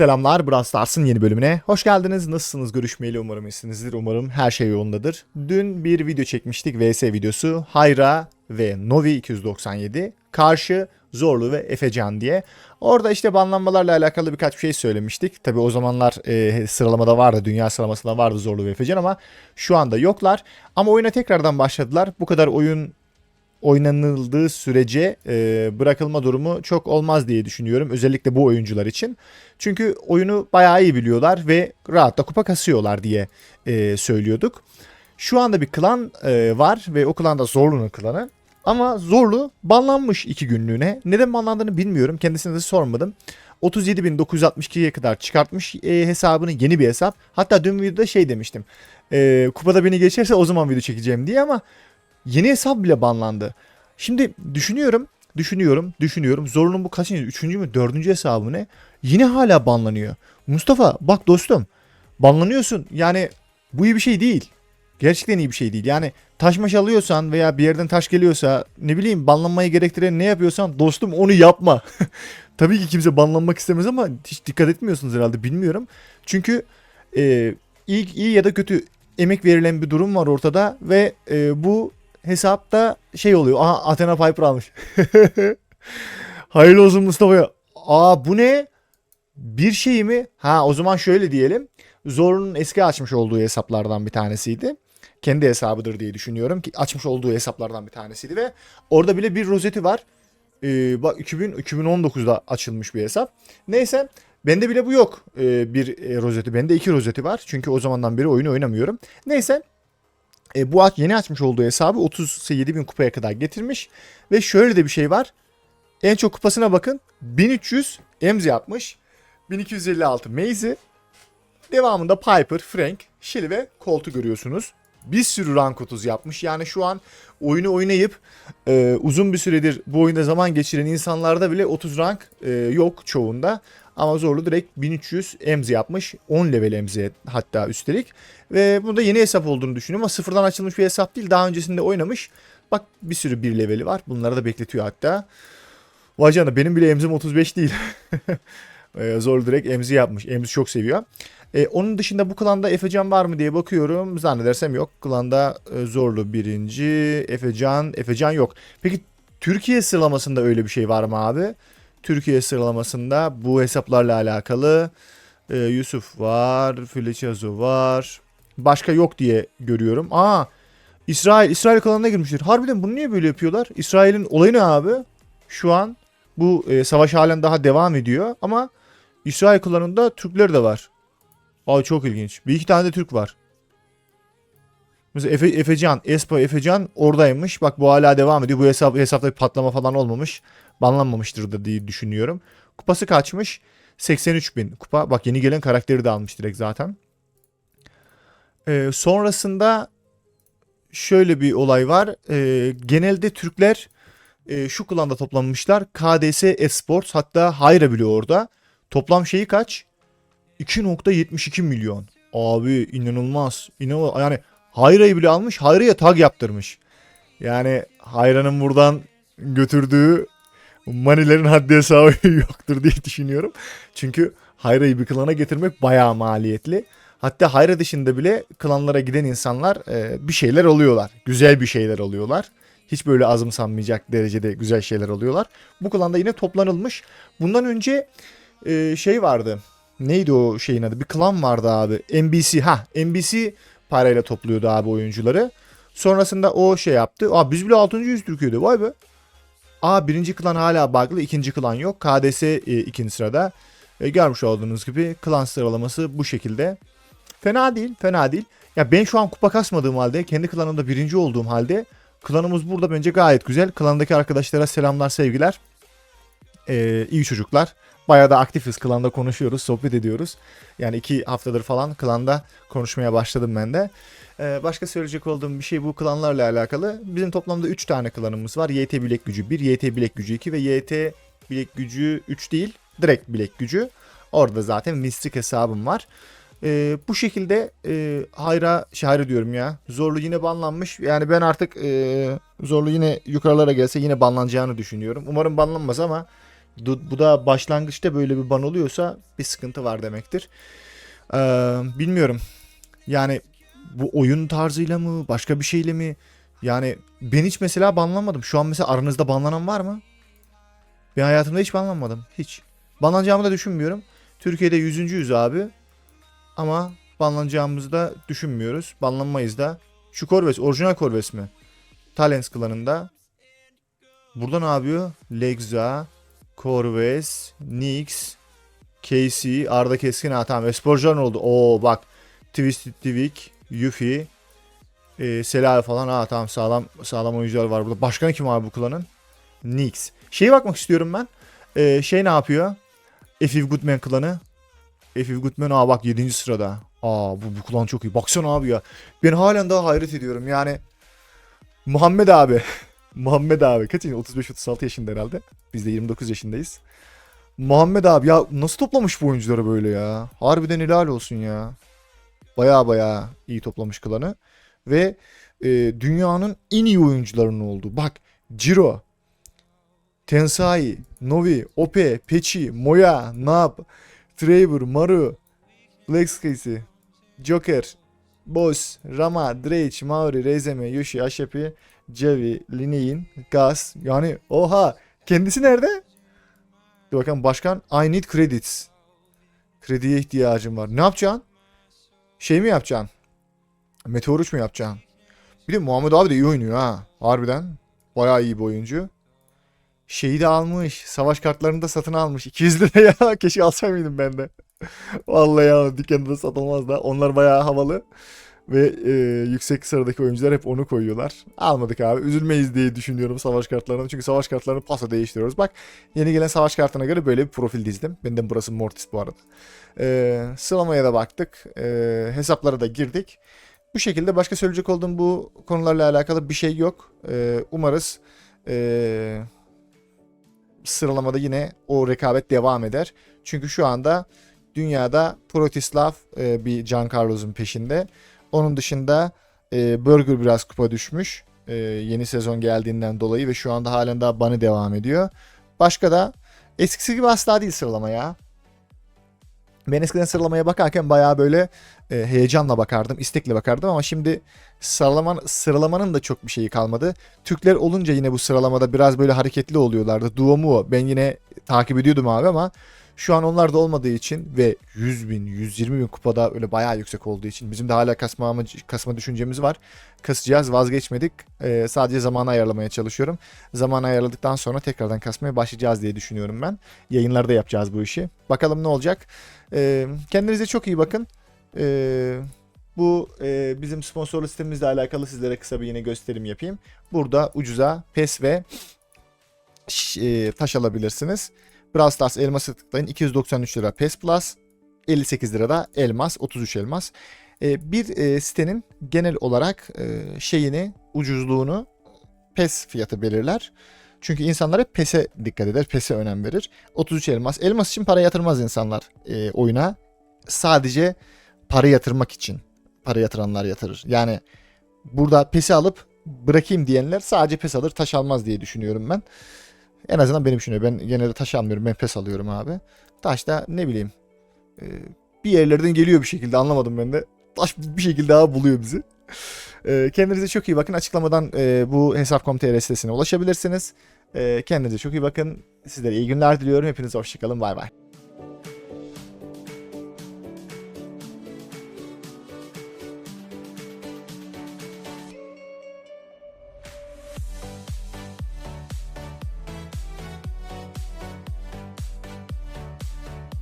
Selamlar, Brawl Stars'ın yeni bölümüne. Hoş geldiniz. Nasılsınız? Görüşmeyeli umarım iyisinizdir. Umarım her şey yolundadır. Dün bir video çekmiştik. VS videosu. Hayra ve Novi 297. Karşı Zorlu ve Efecan diye. Orada işte banlanmalarla alakalı birkaç bir şey söylemiştik. Tabi o zamanlar e, sıralamada vardı. Dünya sıralamasında vardı Zorlu ve Efecan ama şu anda yoklar. Ama oyuna tekrardan başladılar. Bu kadar oyun oynanıldığı sürece e, bırakılma durumu çok olmaz diye düşünüyorum. Özellikle bu oyuncular için. Çünkü oyunu bayağı iyi biliyorlar ve rahatla kupa kasıyorlar diye e, söylüyorduk. Şu anda bir klan e, var ve o klan da Zorlu'nun klanı. Ama Zorlu banlanmış iki günlüğüne. Neden banlandığını bilmiyorum. Kendisine de sormadım. 37.962'ye kadar çıkartmış e, hesabını yeni bir hesap. Hatta dün videoda şey demiştim. E, kupada beni geçerse o zaman video çekeceğim diye ama yeni hesap bile banlandı. Şimdi düşünüyorum, düşünüyorum, düşünüyorum. Zorlu'nun bu kaçıncı, üçüncü mü, dördüncü hesabı ne? Yine hala banlanıyor. Mustafa bak dostum, banlanıyorsun. Yani bu iyi bir şey değil. Gerçekten iyi bir şey değil. Yani taş maş alıyorsan veya bir yerden taş geliyorsa ne bileyim banlanmayı gerektiren ne yapıyorsan dostum onu yapma. Tabii ki kimse banlanmak istemez ama hiç dikkat etmiyorsunuz herhalde bilmiyorum. Çünkü e, iyi, iyi ya da kötü emek verilen bir durum var ortada ve e, bu hesapta şey oluyor. Aha Athena Piper almış. Hayırlı olsun Mustafa'ya. Aa bu ne? Bir şey mi? Ha o zaman şöyle diyelim. Zor'un eski açmış olduğu hesaplardan bir tanesiydi. Kendi hesabıdır diye düşünüyorum ki açmış olduğu hesaplardan bir tanesiydi ve orada bile bir rozeti var. Ee, bak 2000 2019'da açılmış bir hesap. Neyse bende bile bu yok. Ee, bir e, rozeti. Bende iki rozeti var. Çünkü o zamandan beri oyunu oynamıyorum. Neyse e, bu yeni açmış olduğu hesabı 37 bin kupaya kadar getirmiş. Ve şöyle de bir şey var. En çok kupasına bakın. 1300 Emzi yapmış. 1256 Maze'i. Devamında Piper, Frank, Shelly ve Colt'u görüyorsunuz. Bir sürü rank 30 yapmış. Yani şu an oyunu oynayıp e, uzun bir süredir bu oyunda zaman geçiren insanlarda bile 30 rank e, yok çoğunda. Ama zorlu direkt 1300 emzi yapmış. 10 level emzi hatta üstelik. Ve bu da yeni hesap olduğunu düşünüyorum ama sıfırdan açılmış bir hesap değil. Daha öncesinde oynamış. Bak bir sürü bir leveli var. Bunları da bekletiyor hatta. Vay canına benim bile emzim 35 değil. Ee, Zor direkt emzi yapmış. Emzi çok seviyor. Ee, onun dışında bu klanda Efecan var mı diye bakıyorum. Zannedersem yok. Klanda e, Zorlu birinci. Efecan. Efecan yok. Peki Türkiye sıralamasında öyle bir şey var mı abi? Türkiye sıralamasında bu hesaplarla alakalı e, Yusuf var. Filiçazu var. Başka yok diye görüyorum. Aa İsrail. İsrail kanalına girmiştir. Harbiden bunu niye böyle yapıyorlar? İsrail'in olayı ne abi? Şu an bu e, savaş halen daha devam ediyor ama İsrail klanında Türkler de var. Aa çok ilginç. Bir iki tane de Türk var. Mesela Efe, Efecan, Espa Efecan oradaymış. Bak bu hala devam ediyor. Bu hesap, hesapta bir patlama falan olmamış. Banlanmamıştır da diye düşünüyorum. Kupası kaçmış? 83 bin kupa. Bak yeni gelen karakteri de almış direkt zaten. Ee, sonrasında şöyle bir olay var. Ee, genelde Türkler e, şu klanda toplanmışlar. KDS Esports hatta Hayra bile orada. Toplam şeyi kaç? 2.72 milyon. Abi inanılmaz. İnanılmaz. Yani Hayra'yı bile almış. Hayra'ya tag yaptırmış. Yani Hayra'nın buradan götürdüğü manilerin haddi hesabı yoktur diye düşünüyorum. Çünkü Hayra'yı bir klana getirmek bayağı maliyetli. Hatta Hayra dışında bile klanlara giden insanlar e, bir şeyler oluyorlar. Güzel bir şeyler oluyorlar. Hiç böyle azımsanmayacak derecede güzel şeyler oluyorlar. Bu klanda yine toplanılmış. Bundan önce e, şey vardı. Neydi o şeyin adı? Bir klan vardı abi. NBC. Ha NBC parayla topluyordu abi oyuncuları. Sonrasında o şey yaptı. Aa biz bile 6. yüz Türkiye'de. Vay be. Aa birinci klan hala bug'lı. ikinci klan yok. KDS e, ikinci sırada. E, görmüş olduğunuz gibi klan sıralaması bu şekilde. Fena değil. Fena değil. Ya ben şu an kupa kasmadığım halde kendi klanımda birinci olduğum halde klanımız burada bence gayet güzel. Klandaki arkadaşlara selamlar sevgiler. Ee, iyi çocuklar. Bayağı da aktifiz. Klanda konuşuyoruz, sohbet ediyoruz. Yani iki haftadır falan klanda konuşmaya başladım ben de. Ee, başka söyleyecek olduğum bir şey bu klanlarla alakalı. Bizim toplamda 3 tane klanımız var. YT Bilek Gücü 1, YT Bilek Gücü 2 ve YT Bilek Gücü 3 değil. Direkt Bilek Gücü. Orada zaten Mystic hesabım var. E, bu şekilde e, hayra, şey hayra diyorum ya. Zorlu yine banlanmış. Yani ben artık e, Zorlu yine yukarılara gelse yine banlanacağını düşünüyorum. Umarım banlanmaz ama bu da başlangıçta böyle bir ban oluyorsa bir sıkıntı var demektir. Ee, bilmiyorum. Yani bu oyun tarzıyla mı başka bir şeyle mi? Yani ben hiç mesela banlanmadım. Şu an mesela aranızda banlanan var mı? Ben hayatımda hiç banlanmadım. Hiç. Banlanacağımı da düşünmüyorum. Türkiye'de 100. yüz abi. Ama banlanacağımızı da düşünmüyoruz. Banlanmayız da. Şu Corvus orijinal Corvus mi? Talents klanında. Burada ne yapıyor? Lexa, Corvus, Nix, Casey, Arda Keskin. Ha tamam Esporcan oldu. Oo bak. Twisted Divik, Yuffie, e, Selahi falan. Ha tamam sağlam sağlam oyuncular var burada. Başkanı kim abi bu klanın? Nix. Şeye bakmak istiyorum ben. E, şey ne yapıyor? Efif Goodman klanı. Efif Goodman aa bak 7. sırada. Aa bu, bu klan çok iyi. Baksana abi ya. Ben halen daha hayret ediyorum. Yani Muhammed abi. Muhammed abi kaç yaşında? 35-36 yaşında herhalde. Biz de 29 yaşındayız. Muhammed abi ya nasıl toplamış bu oyuncuları böyle ya? Harbiden helal olsun ya. Baya baya iyi toplamış klanı. Ve e, dünyanın en iyi oyuncularının olduğu. Bak Ciro, Tensai, Novi, Ope, Pechi, Moya, Nab, Trevor, Maru, Lex Casey, Joker, Boss, Rama, Drake, Mauri, Rezeme, Yoshi, Ashepi, Javi, Linein, Gas. Yani oha kendisi nerede? Dur bakalım başkan I need credits. Krediye ihtiyacım var. Ne yapacaksın? Şey mi yapacaksın? Meteor 3 mu yapacaksın? Bir de Muhammed abi de iyi oynuyor ha. Harbiden. Bayağı iyi bir oyuncu. Şeyi de almış. Savaş kartlarını da satın almış. 200 lira ya. Keşke alsam ben de. Vallahi ya dükkanda da satılmaz da. Onlar bayağı havalı. Ve e, yüksek sıradaki oyuncular hep onu koyuyorlar. Almadık abi. Üzülmeyiz diye düşünüyorum savaş kartlarını. Çünkü savaş kartlarını pasa değiştiriyoruz. Bak yeni gelen savaş kartına göre böyle bir profil dizdim. Benden burası Mortis bu arada. E, sıralamaya da baktık. E, hesaplara da girdik. Bu şekilde başka söyleyecek olduğum bu konularla alakalı bir şey yok. E, umarız e, sıralamada yine o rekabet devam eder. Çünkü şu anda dünyada Protislav e, bir Giancarlo'nun peşinde. Onun dışında e, Burger biraz kupa düşmüş. E, yeni sezon geldiğinden dolayı ve şu anda halen daha Bunny devam ediyor. Başka da eskisi gibi asla değil sıralama ya. Ben eskiden sıralamaya bakarken bayağı böyle e, heyecanla bakardım, istekle bakardım ama şimdi sıralaman, sıralamanın da çok bir şeyi kalmadı. Türkler olunca yine bu sıralamada biraz böyle hareketli oluyorlardı. Duomu ben yine takip ediyordum abi ama şu an onlar da olmadığı için ve 100 bin, 120 bin kupada öyle bayağı yüksek olduğu için bizim de hala kasma, amacı, kasma düşüncemiz var. Kasacağız vazgeçmedik. Ee, sadece zamanı ayarlamaya çalışıyorum. Zamanı ayarladıktan sonra tekrardan kasmaya başlayacağız diye düşünüyorum ben. Yayınlarda yapacağız bu işi. Bakalım ne olacak. Ee, kendinize çok iyi bakın. Ee, bu e, bizim sponsorlu sitemizle alakalı sizlere kısa bir yine gösterim yapayım. Burada ucuza PES ve e, taş alabilirsiniz. Brawl Stars elması tıklayın. 293 lira PES Plus. 58 lira da elmas. 33 elmas. E, bir e, sitenin genel olarak e, şeyini, ucuzluğunu PES fiyatı belirler. Çünkü insanlar hep PES'e dikkat eder. PES'e önem verir. 33 elmas. Elmas için para yatırmaz insanlar e, oyuna. Sadece para yatırmak için para yatıranlar yatırır. Yani burada PES'i alıp bırakayım diyenler sadece PES alır taş almaz diye düşünüyorum ben. En azından benim düşünüyorum. Ben genelde taş almıyorum. Ben PES alıyorum abi. Taş da ne bileyim e, bir yerlerden geliyor bir şekilde anlamadım ben de. Taş bir şekilde daha buluyor bizi. E, kendinize çok iyi bakın. Açıklamadan e, bu hesap.com.tr sitesine ulaşabilirsiniz. Kendinize çok iyi bakın. Sizlere iyi günler diliyorum. Hepinize hoşçakalın. Bay bay.